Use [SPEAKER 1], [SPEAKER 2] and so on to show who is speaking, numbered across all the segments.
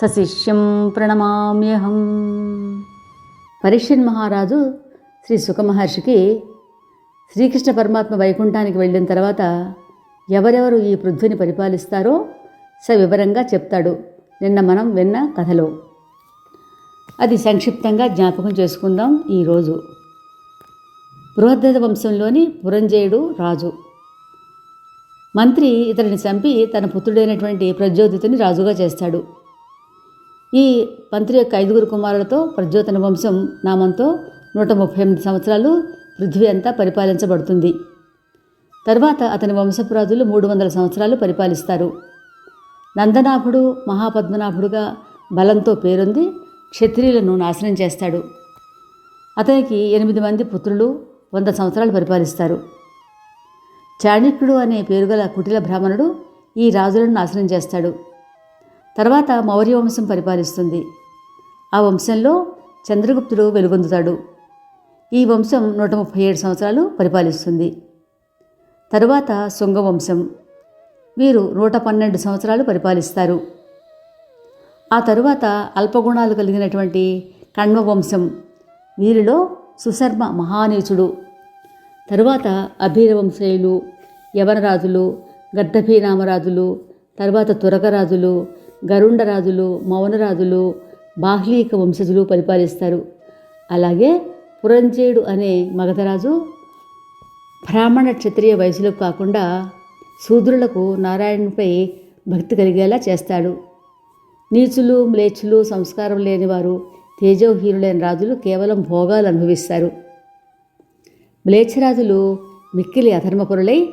[SPEAKER 1] సశిష్యం ప్రణమామ్యహం. పరీక్షన్ మహారాజు శ్రీ సుఖమహర్షికి శ్రీకృష్ణ పరమాత్మ వైకుంఠానికి వెళ్ళిన తర్వాత ఎవరెవరు ఈ పృథ్వీని పరిపాలిస్తారో సవివరంగా చెప్తాడు నిన్న మనం విన్న కథలో. అది సంక్షిప్తంగా జ్ఞాపకం చేసుకుందాం ఈరోజు బృహద్రథ వంశంలోని పురంజయుడు రాజు. మంత్రి ఇతడిని చంపి తన పుత్రుడైనటువంటి ప్రజ్యోతిని రాజుగా చేస్తాడు. ఈ పంత్రి యొక్క ఐదుగురు కుమారులతో ప్రజ్యోతన వంశం నామంతో నూట ముప్పై ఎనిమిది సంవత్సరాలు పృథ్వీ అంతా పరిపాలించబడుతుంది. తర్వాత అతని వంశపురాజులు మూడు వందల సంవత్సరాలు పరిపాలిస్తారు. నందనాభుడు మహాపద్మనాభుడుగా బలంతో పేరొంది క్షత్రియులను నాశనం చేస్తాడు. అతనికి ఎనిమిది మంది పుత్రులు వంద సంవత్సరాలు పరిపాలిస్తారు. చాణక్యుడు అనే పేరుగల కుటిల బ్రాహ్మణుడు ఈ రాజులను నాశనం చేస్తాడు. తర్వాత మౌర్య వంశం పరిపాలిస్తుంది. ఆ వంశంలో చంద్రగుప్తుడు వెలుగొందుతాడు. ఈ వంశం నూట ముప్పై ఏడు సంవత్సరాలు పరిపాలిస్తుంది. తరువాత శృంగవంశం వీరు నూట పన్నెండు సంవత్సరాలు పరిపాలిస్తారు. ఆ తరువాత అల్పగుణాలు కలిగినటువంటి కణ్వవంశం వీరిలో సుశర్మ మహానీచుడు. తరువాత అభీరవంశయులు యవనరాజులు గర్ధభీరామరాజులు తరువాత తురకరాజులు గరుండరాజులు మౌనరాజులు బాహ్లీక వంశజులు పరిపాలిస్తారు. అలాగే పురంజేయుడు అనే మగధరాజు బ్రాహ్మణ క్షత్రియ వయసులకు కాకుండా శూద్రులకు నారాయణునిపై భక్తి కలిగేలా చేస్తాడు. నీచులు మ్లేచ్చులు సంస్కారం లేనివారు తేజోహీనులైన రాజులు కేవలం భోగాలు అనుభవిస్తారు. మ్లేచ్ఛరాజులు మిక్కిలి అధర్మపరులై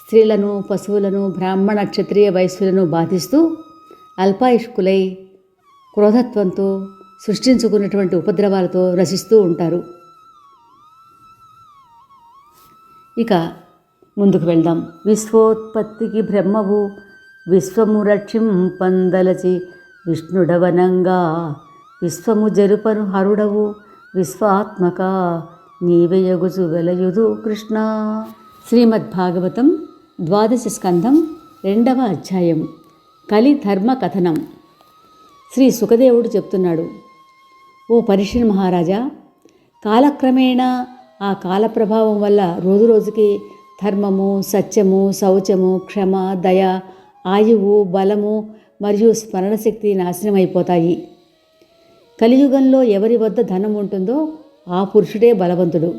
[SPEAKER 1] స్త్రీలను పశువులను బ్రాహ్మణ క్షత్రియ వయస్సులను బాధిస్తూ అల్పాయుష్కులై క్రోధత్వంతో సృష్టించుకున్నటువంటి ఉపద్రవాలతో రసిస్తూ ఉంటారు. ఇక ముందుకు వెళ్దాం. విశ్వోత్పత్తికి బ్రహ్మవు విశ్వము రక్షింపందలచి విష్ణుడవనంగా విశ్వము జరుపను హరుడవు విశ్వాత్మక నీవెయగుచు వెలయుదు కృష్ణ. శ్రీమద్భాగవతం ద్వాదశ స్కంధం రెండవ అధ్యాయం. కలి ధర్మ కథనం శ్రీ సుఖదేవుడు చెప్తున్నాడు ఓ పరిషిన్ మహారాజా కాలక్రమేణా ఆ కాల ప్రభావం వల్ల రోజు రోజుకి ధర్మము సత్యము శౌచము క్షమ దయ ఆయువు బలము మరియు స్మరణశక్తి నాశనం అయిపోతాయి కలియుగంలో ఎవరి వద్ద ధనం ఉంటుందో ఆ పురుషుడే బలవంతుడు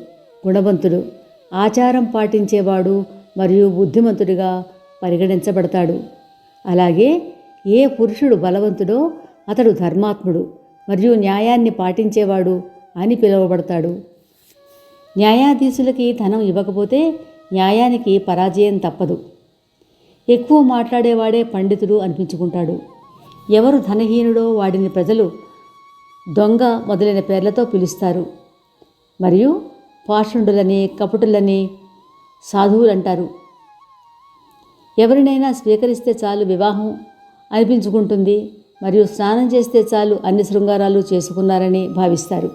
[SPEAKER 1] గుణవంతుడు ఆచారం పాటించేవాడు మరియు బుద్ధిమంతుడిగా పరిగణించబడతాడు. అలాగే ఏ పురుషుడు బలవంతుడో అతడు ధర్మాత్ముడు మరియు న్యాయాన్ని పాటించేవాడు అని పిలువబడతాడు. న్యాయాధీశులకి ధనం ఇవ్వకపోతే న్యాయానికి పరాజయం తప్పదు. ఎక్కువ మాట్లాడేవాడే పండితుడు అనిపించుకుంటాడు. ఎవరు ధనహీనుడో వాడిని ప్రజలు దొంగ మొదలైన పేర్లతో పిలుస్తారు. మరియు పాషుండులని కపటులని సాధువులంటారు. ఎవరినైనా స్వీకరిస్తే చాలు వివాహం అనిపించుకుంటుంది మరియు స్నానం చేస్తే చాలు అన్ని శృంగారాలు చేసుకున్నారని భావిస్తారు.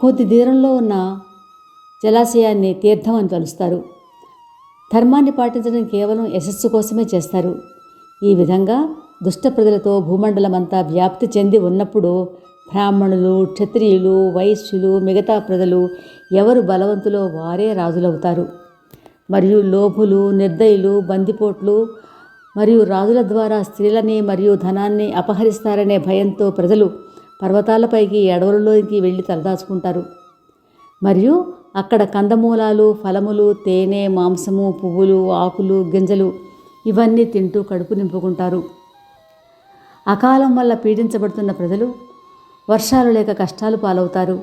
[SPEAKER 1] కొద్ది దూరంలో ఉన్న జలాశయాన్ని తీర్థం అని కలుస్తారు ధర్మాన్ని పాటించడం కేవలం యశస్సు కోసమే చేస్తారు. ఈ విధంగా దుష్ట ప్రజలతో భూమండలమంతా వ్యాప్తి చెంది ఉన్నప్పుడు బ్రాహ్మణులు క్షత్రియులు వైశ్యులు మిగతా ప్రజలు ఎవరు బలవంతులో వారే రాజులవుతారు. మరియు లోభులు నిర్దయులు బందిపోట్లు మరియు రాజుల ద్వారా స్త్రీలని మరియు ధనాన్ని అపహరిస్తారనే భయంతో ప్రజలు పర్వతాలపైకి అడవులలోకి వెళ్ళి తలదాచుకుంటారు. మరియు అక్కడ కందమూలాలు ఫలములు తేనె మాంసము పువ్వులు ఆకులు గింజలు ఇవన్నీ తింటూ కడుపు నింపుకుంటారు. అకాలం వల్ల పీడించబడుతున్న ప్రజలు వర్షాలు లేక కష్టాలు పాలవుతారు.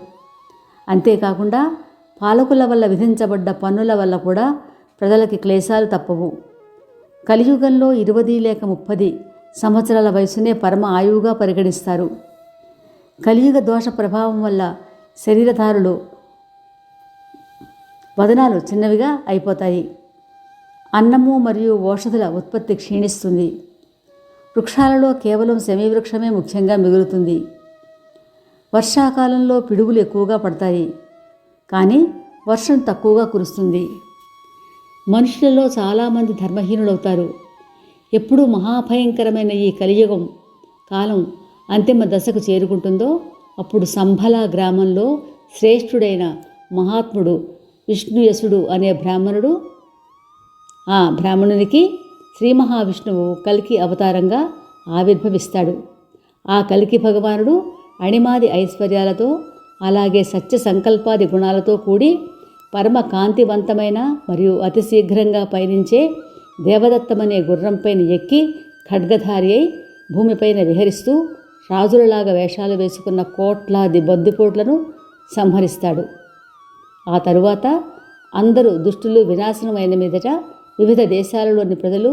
[SPEAKER 1] అంతేకాకుండా పాలకుల వల్ల విధించబడ్డ పన్నుల వల్ల కూడా ప్రజలకి క్లేశాలు తప్పవు. కలియుగంలో ఇరవది లేక ముప్పది సంవత్సరాల వయసునే పరమ ఆయువుగా పరిగణిస్తారు. కలియుగ దోష ప్రభావం వల్ల శరీరధారులు వదనాలు చిన్నవిగా అయిపోతాయి. అన్నము మరియు ఔషధుల ఉత్పత్తి క్షీణిస్తుంది. వృక్షాలలో కేవలం వృక్షమే ముఖ్యంగా మిగులుతుంది. వర్షాకాలంలో పిడుగులు ఎక్కువగా పడతాయి. కానీ వర్షం తక్కువగా కురుస్తుంది. మనుషులలో చాలామంది ధర్మహీనులవుతారు. ఎప్పుడు మహాభయంకరమైన ఈ కలియుగం కాలం అంతిమ దశకు చేరుకుంటుందో అప్పుడు సంభల గ్రామంలో శ్రేష్ఠుడైన మహాత్ముడు విష్ణుయసుడు అనే బ్రాహ్మణుడు ఆ బ్రాహ్మణునికి శ్రీ మహావిష్ణువు కలికి అవతారంగా ఆవిర్భవిస్తాడు. ఆ కలికి భగవానుడు అణిమాది ఐశ్వర్యాలతో అలాగే సత్య సంకల్పాది గుణాలతో కూడి పరమ కాంతివంతమైన మరియు అతి శీఘ్రంగా పయనించే దేవదత్తమనే గుర్రంపైన ఎక్కి ఖడ్గధారి అయి భూమిపైన విహరిస్తూ రాజులలాగా వేషాలు వేసుకున్న కోట్లాది బొద్దిపోట్లను సంహరిస్తాడు. ఆ తరువాత అందరూ దుష్టులు వినాశనమైన మీదట వివిధ దేశాలలోని ప్రజలు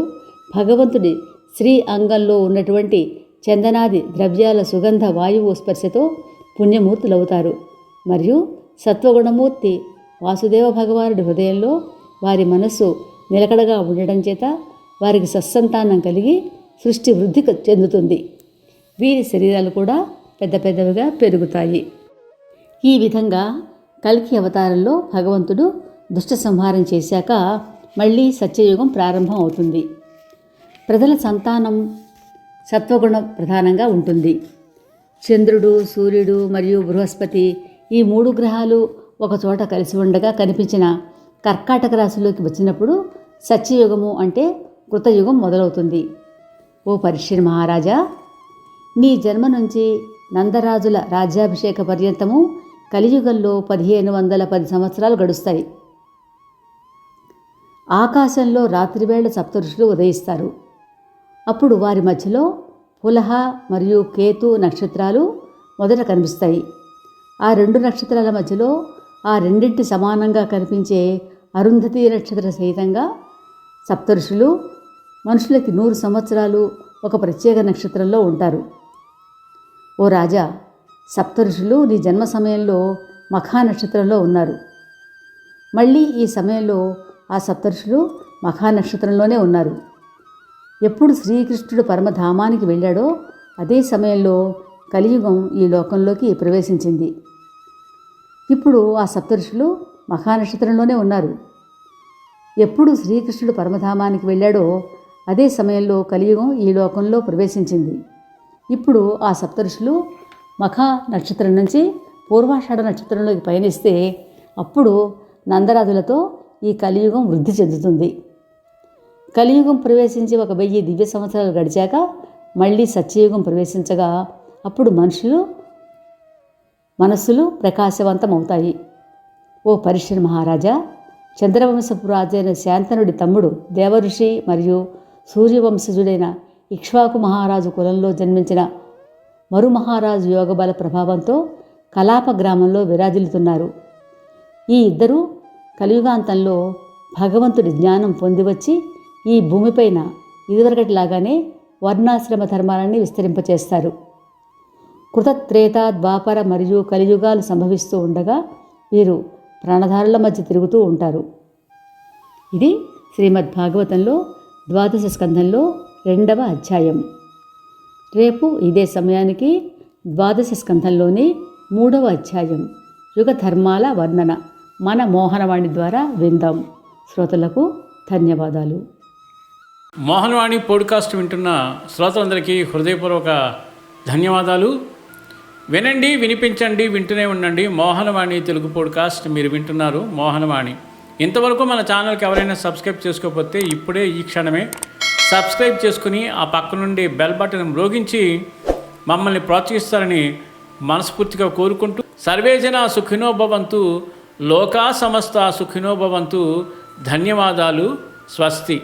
[SPEAKER 1] భగవంతుడి శ్రీ అంగంలో ఉన్నటువంటి చందనాది ద్రవ్యాల సుగంధ వాయువు స్పర్శతో పుణ్యమూర్తులవుతారు. మరియు సత్వగుణమూర్తి వాసుదేవ భగవానుడి హృదయంలో వారి మనస్సు నిలకడగా ఉండడం చేత వారికి సత్సంతానం కలిగి సృష్టి వృద్ధి చెందుతుంది. వీరి శరీరాలు కూడా పెద్ద పెద్దవిగా పెరుగుతాయి. ఈ విధంగా కల్కి అవతారంలో భగవంతుడు దుష్ట సంహారం చేశాక మళ్ళీ సత్యయుగం ప్రారంభం అవుతుంది. ప్రజల సంతానం సత్వగుణం ప్రధానంగా ఉంటుంది. చంద్రుడు సూర్యుడు మరియు బృహస్పతి ఈ మూడు గ్రహాలు ఒకచోట కలిసి ఉండగా కనిపించిన కర్కాటక రాశిలోకి వచ్చినప్పుడు సత్యయుగము అంటే కృతయుగం మొదలవుతుంది. ఓ పరిశ్రమ మహారాజా నీ జన్మ నుంచి నందరాజుల రాజ్యాభిషేక పర్యంతము కలియుగంలో పదిహేను వందల పది సంవత్సరాలు గడుస్తాయి. ఆకాశంలో రాత్రివేళ సప్తఋషులు ఉదయిస్తారు. అప్పుడు వారి మధ్యలో పులహ మరియు కేతు నక్షత్రాలు మొదట కనిపిస్తాయి. ఆ రెండు నక్షత్రాల మధ్యలో ఆ రెండింటి సమానంగా కనిపించే అరుంధతి నక్షత్ర సహితంగా సప్తఋషులు మనుషులకి నూరు సంవత్సరాలు ఒక ప్రత్యేక నక్షత్రంలో ఉంటారు. ఓ రాజా సప్తఋషులు నీ జన్మ సమయంలో మఖా నక్షత్రంలో ఉన్నారు. మళ్ళీ ఈ సమయంలో ఆ సప్తఋషులు మఖా నక్షత్రంలోనే ఉన్నారు. ఎప్పుడు శ్రీకృష్ణుడు పరమధామానికి వెళ్ళాడో అదే సమయంలో కలియుగం ఈ లోకంలోకి ప్రవేశించింది. ఇప్పుడు ఆ సప్తఋషులు మహానక్షత్రంలోనే ఉన్నారు. ఎప్పుడు శ్రీకృష్ణుడు పరమధామానికి వెళ్ళాడో అదే సమయంలో కలియుగం ఈ లోకంలో ప్రవేశించింది. ఇప్పుడు ఆ సప్తఋషులు మఖా నక్షత్రం నుంచి పూర్వాషాఢ నక్షత్రంలోకి పయనిస్తే అప్పుడు నందరాజులతో ఈ కలియుగం వృద్ధి చెందుతుంది. కలియుగం ప్రవేశించి ఒక వెయ్యి దివ్య సంవత్సరాలు గడిచాక మళ్ళీ సత్యయుగం ప్రవేశించగా అప్పుడు మనుషులు మనస్సులు ప్రకాశవంతం అవుతాయి ఓ పరిశ్రమ మహారాజా చంద్రవంశపు రాజైన శాంతనుడి తమ్ముడు దేవఋషి మరియు సూర్యవంశజుడైన ఇక్ష్వాకు మహారాజు కులంలో జన్మించిన మరు మహారాజు యోగబల ప్రభావంతో కలాప గ్రామంలో విరాజిల్లుతున్నారు. ఈ ఇద్దరు కలియుగాంతంలో భగవంతుడి జ్ఞానం పొందివచ్చి ఈ భూమిపైన ఇదివరకటిలాగానే వర్ణాశ్రమ ధర్మాలన్నీ విస్తరింపచేస్తారు. కృతత్రేత ద్వాపర మరియు కలియుగాలు సంభవిస్తూ ఉండగా వీరు ప్రాణధారుల మధ్య తిరుగుతూ ఉంటారు. ఇది శ్రీమద్ భాగవతంలో ద్వాదశ స్కంధంలో రెండవ అధ్యాయం. రేపు ఇదే సమయానికి ద్వాదశ స్కంధంలోని మూడవ అధ్యాయం. యుగ ధర్మాల వర్ణన. మన మోహనవాణి ద్వారా విందాం. శ్రోతలకు ధన్యవాదాలు.
[SPEAKER 2] మోహనవాణి పోడ్కాస్ట్ వింటున్న శ్రోతలందరికీ హృదయపూర్వక ధన్యవాదాలు. వినండి వినిపించండి వింటూనే ఉండండి. మోహనవాణి తెలుగు పోడ్కాస్ట్ మీరు వింటున్నారు. మోహనవాణి. ఇంతవరకు మన ఛానల్కి ఎవరైనా సబ్స్క్రైబ్ చేసుకోకపోతే ఇప్పుడే ఈ క్షణమే సబ్స్క్రైబ్ చేసుకుని ఆ పక్క నుండి బెల్ బటన్ మ్రోగించి మమ్మల్ని ప్రోత్సహిస్తారని మనస్ఫూర్తిగా కోరుకుంటూ సర్వేజన సుఖినోభవంతు లోకా సమస్త సుఖినోభవంతు ధన్యవాదాలు. స్వస్తి.